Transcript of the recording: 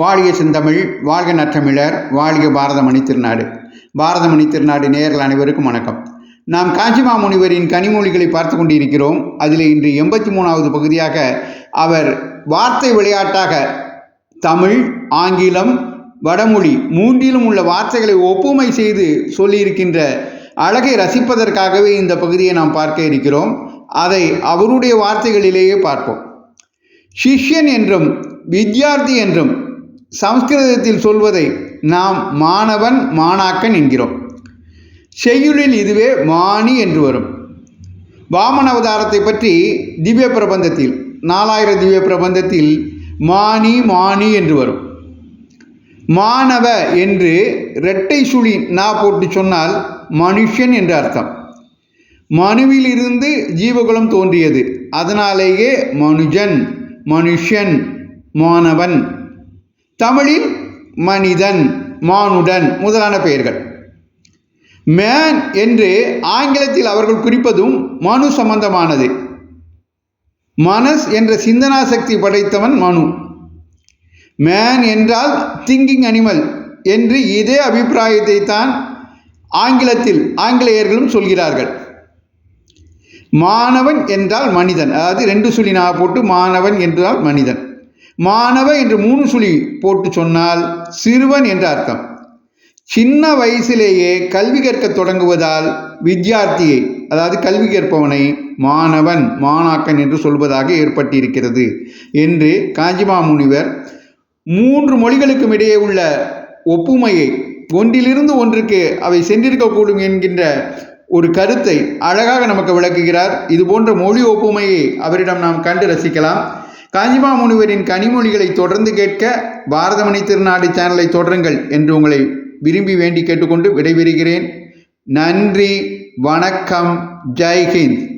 வாழிய செந்தமிழ் வாழ்க நற்றமிழர் வாழ்க பாரதமணி திருநாடு. பாரதமணி திருநாடு நேரில் அனைவருக்கும் வணக்கம். நாம் காஞ்சிமா முனிவரின் கனிமொழிகளை பார்த்து கொண்டிருக்கிறோம். அதில் இன்று எண்பத்தி மூணாவது பகுதியாக அவர் வார்த்தை விளையாட்டாக தமிழ் ஆங்கிலம் வடமொழி மூன்றிலும் உள்ள வார்த்தைகளை ஒப்புமை செய்து சொல்லியிருக்கின்ற அழகை ரசிப்பதற்காகவே இந்த பகுதியை நாம் பார்க்க இருக்கிறோம். அதை அவருடைய வார்த்தைகளிலேயே பார்ப்போம். சிஷ்யன் என்றும் வித்யார்த்தி என்றும் சம்ஸ்கிருதத்தில் சொல்வதை நாம் மாணவன் மாணாக்கன் என்கிறோம். செய்யுளில் இதுவே மாணி என்று வரும். வாமன அவதாரத்தை பற்றி திவ்ய பிரபந்தத்தில் நாலாயிர திவ்ய பிரபந்தத்தில் மாணி மாணி என்று வரும். மாணவ என்று இரட்டை சுழி நா போட்டு சொன்னால் மனுஷன் என்று அர்த்தம். மனுவிலிருந்து ஜீவகுலம் தோன்றியது. அதனாலேயே மனுஜன் மனுஷன் மாணவன். தமிழில் மனிதன் மானுடன் முதலான பெயர்கள். மேன் என்று ஆங்கிலத்தில் அவர்கள் குறிப்பதும் மனு சம்பந்தமானது. மனஸ் என்ற சிந்தனா சக்தி படைத்தவன் மனு. மேன் என்றால் திங்கிங் அனிமல் என்று இதே அபிப்பிராயத்தை தான் ஆங்கிலத்தில் ஆங்கிலேயர்களும் சொல்கிறார்கள். மாணவன் என்றால் மனிதன் அதாவது ரெண்டு சொல்லி நான் போட்டு மாணவன் என்றால் மனிதன். மாணவ என்று மூணு சுழி போட்டு சொன்னால் சிறுவன் என்ற அர்த்தம். சின்ன வயசிலேயே கல்வி கற்க தொடங்குவதால் வித்யார்த்தியை அதாவது கல்வி கற்பவனை மாணவன் மாணாக்கன் என்று சொல்வதாக ஏற்பட்டிருக்கிறது என்று காஞ்சிமா முனிவர் மூன்று மொழிகளுக்கும் இடையே உள்ள ஒப்புமையை ஒன்றிலிருந்து ஒன்றுக்கு அவை சென்றிருக்கக்கூடும் என்கின்ற ஒரு கருத்தை அழகாக நமக்கு விளக்குகிறார். இது போன்ற மொழி ஒப்புமையை அவரிடம் நாம் கண்டு ரசிக்கலாம். காஞ்சிமா முனிவரின் கனிமொழிகளை தொடர்ந்து கேட்க பாரதமணி திருநாடு சேனலை தொடருங்கள் என்று உங்களை விரும்பி வேண்டி கேட்டுக்கொண்டு விடைபெறுகிறேன். நன்றி வணக்கம் ஜெய்ஹிந்த்